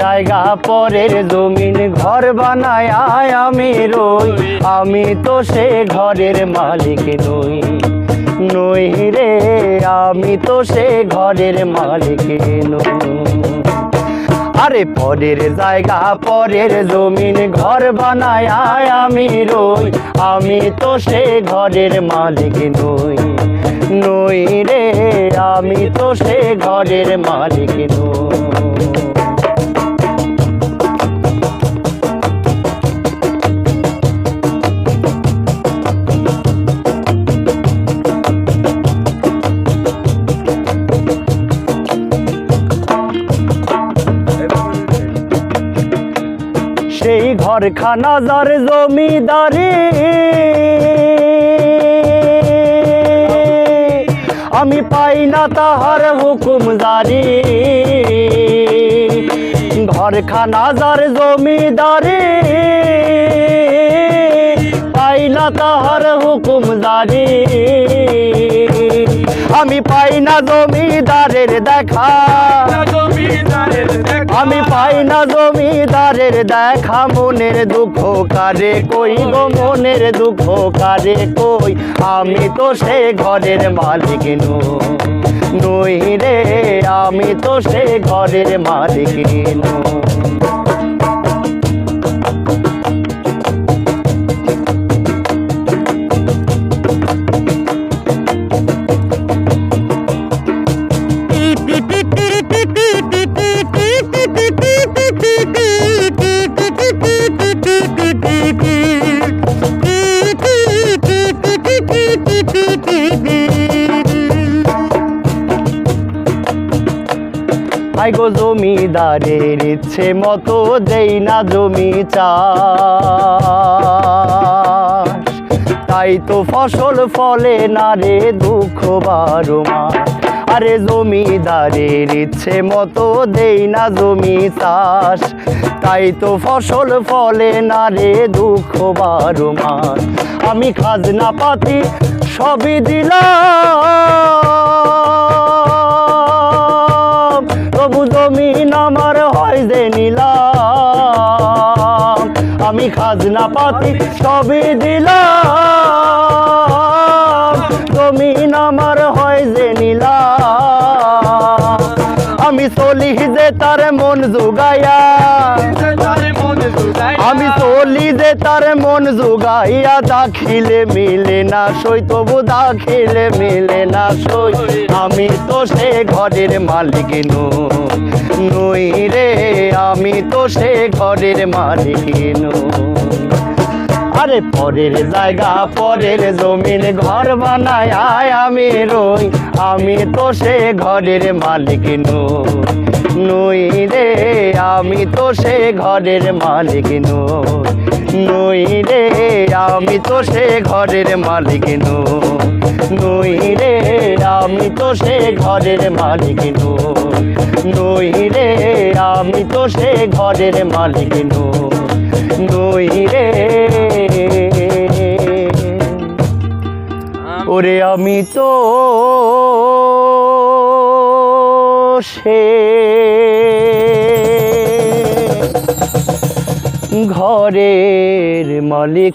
জায়গা, পরের জমিন ঘর বানায় আমি রই। আমি তো সে ঘরের মালিক নই। নই রে, আমি তো সে ঘরের মালিক নই। আরে পরের জায়গা, পরের জমিন ঘর বানায় আমি রই। আমি তো সে ঘরের মালিক নই। নই রে, আমি তো সে ঘরের মালিক নই। ঘরখানা যার জমিদারি। আমি পাই না তাহার হুকুম জারি। ঘরখানা, যার জমিদারি। পাই না তাহার হুকুম জারি। আমি পাই না জমিদারের দেখা। পাই না জমিদারের দেখা, মনের দুঃখ কারে কই গো? মনের দুঃখ কারে কই? আমি তো সে ঘরের মালিক নই রে, আমি তো সে ঘরের মালিক নই আই গো জমিদারের ইচ্ছে মতো দেই না জমি চাষ। তাই তো ফসল ফলে না রে দুঃখ বারো মাস। আরে জমিদারের ইচ্ছে মতো দেই না জমি চাষ। তাই তো ফসল ফলে না রে দুঃখ বারো মাস। আমি খাজনা পাতি সবই দিলাম। জমিন আমার হয় যে নিলাম। আমি খাজনা পাতি সবই দিলাম। জমিন আমার হয় যে নিলাম। আমি চলি যে তার মন জুগাইয়া। আমি চলি যে তার মন জুগাইয়া, দাখিলে মিলে না সই, তবু দাখিলে মিলে না সই। আমি তো সে ঘরের মালিক নই নই রে, আমি তো সে ঘরের মালিক আরে পরের জায়গা, পরের জমিন ঘর বানায় আমি রই, আমি তো সে ঘরের মালিক নই। নই রে, আমি তো সে ঘরের মালিক নই রে আমি তো সে ঘরের মালিক নই রে, আমি তো সে ঘরের মালিক নই রে, আমি তো সে ঘরের মালিক নই রে। ওরে আমি তো সে ঘরের মালিক